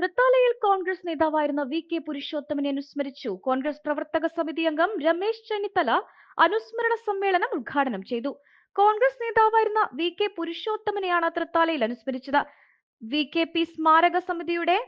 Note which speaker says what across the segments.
Speaker 1: തൃത്താലയിൽ കോൺഗ്രസ് നേതാവായിരുന്ന V K പുരുഷോത്തമനെ അനുസ്മരിച്ചു. കോൺഗ്രസ് പ്രവർത്തക സമിതി അംഗം രമേശ് ചെന്നിത്തല അനുസ്മരണ സമ്മേളനം ഉദ്ഘാടനം ചെയ്തു. കോൺഗ്രസ് നേതാവായിരുന്ന വി കെ പുരുഷോത്തമനെയാണ് തൃത്താലയിൽ അനുസ്മരിച്ചത്. വി കെ പി സ്മാരക സമിതിയുടെ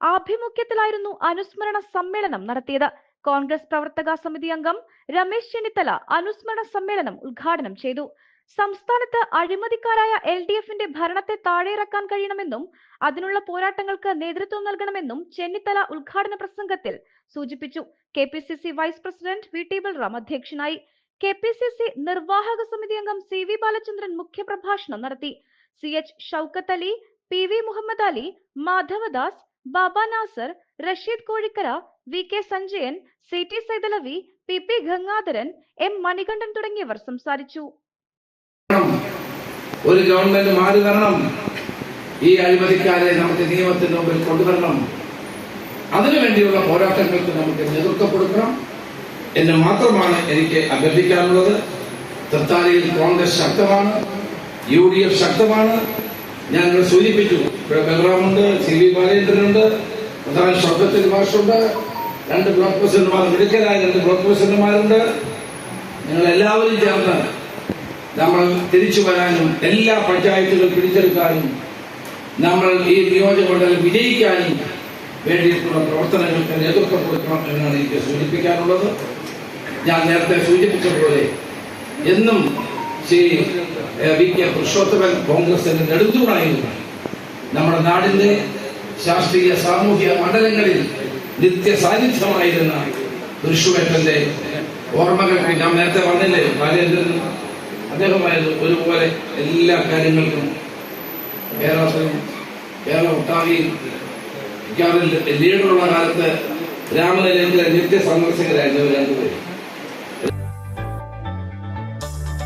Speaker 1: ആഭിമുഖ്യത്തിലായിരുന്നു അനുസ്മരണ സമ്മേളനം നടത്തിയത്. കോൺഗ്രസ് പ്രവർത്തക സമിതി അംഗം രമേശ് ചെന്നിത്തല അനുസ്മരണ സമ്മേളനം ഉദ്ഘാടനം ചെയ്തു. സംസ്ഥാനത്ത് അഴിമതിക്കാരായ എൽ ഡി എഫിന്റെ ഭരണത്തെ താഴെയിറക്കാൻ കഴിയണമെന്നും അതിനുള്ള പോരാട്ടങ്ങൾക്ക് നേതൃത്വം നൽകണമെന്നും ചെന്നിത്തല ഉദ്ഘാടന പ്രസംഗത്തിൽ സൂചിപ്പിച്ചു. K P C C vice president V T Balram അധ്യക്ഷനായി കെ പി സി സി നിർവാഹക സമിതി അംഗം സി വി ബാലചന്ദ്രൻ മുഖ്യപ്രഭാഷണം നടത്തി. C H Shoukath Ali P V Muhammad Ali Madhavadas Baba Nasar Rasheed Kozhikkara V K Sanjayan C T Saithalavi P P Gangadharan M Manikandan തുടങ്ങിയവർ സംസാരിച്ചു.
Speaker 2: ഒരു government മാറി വരണം. ഈ അഴിമതിക്കാരെ നമുക്ക് നിയമത്തിന് മുമ്പിൽ കൊണ്ടുവരണം. അതിനുവേണ്ടിയുള്ള പോരാട്ടങ്ങൾക്ക് നമുക്ക് നേതൃത്വം കൊടുക്കണം. എന്ന് മാത്രമാണ് എനിക്ക് അഭ്യർത്ഥിക്കാനുള്ളത്. തൃത്താലയിൽ കോൺഗ്രസ് ശക്തമാണ് യു ഡി എഫ് ശക്തമാണ്. ഞാൻ ഇവിടെ സൂചിപ്പിച്ചു ഇവിടെ ബലറാമുണ്ട് സി വി ബാലേന്ദ്രനുണ്ട് പ്രധാന ശബ്ദത്തിൽ ഭാഷയുണ്ട് രണ്ട് ബ്ലോക്ക് പ്രസിഡന്റുമാർ മിടുക്കരായ രണ്ട് ബ്ലോക്ക് പ്രസിഡന്റുമാരുണ്ട്. നിങ്ങൾ എല്ലാവരും ചേർന്ന് നമ്മൾ തിരിച്ചു വരാനും എല്ലാ പഞ്ചായത്തുകൾ പിടിച്ചെടുക്കാനും നമ്മൾ ഈ നിയോജകമണ്ഡലം വിജയിക്കാനും വേണ്ടിയിട്ടുള്ള പ്രവർത്തനങ്ങൾക്ക് നേതൃത്വം കൊടുക്കണം എന്നാണ് എനിക്ക് സൂചിപ്പിക്കാനുള്ളത്. ഞാൻ നേരത്തെ സൂചിപ്പിച്ചതുപോലെ എന്നും ശ്രീ വി. കെ. പുരുഷോത്തമൻ കോൺഗ്രസിന്റെ നെടുന്തൂണായിരുന്നു നമ്മുടെ നാടിന്റെ ശാസ്ത്രീയ സാമൂഹ്യ മണ്ഡലങ്ങളിൽ നിത്യ സാന്നിധ്യമായിരുന്ന പുരുഷുവേട്ടന്റെ ഓർമ്മകൾ ഞാൻ നേരത്തെ പറഞ്ഞില്ലേ ബാലേന്ദ്രൻ അദ്ദേഹമായത് ഒരുപോലെ എല്ലാ കാര്യങ്ങൾക്കും കേരളത്തിലും കേരള ഒട്ടാകെയും ലീഡറുള്ള കാലത്ത് രാമനഗരത്തിലെ നിത്യ സന്ദർശകരായിരുന്നു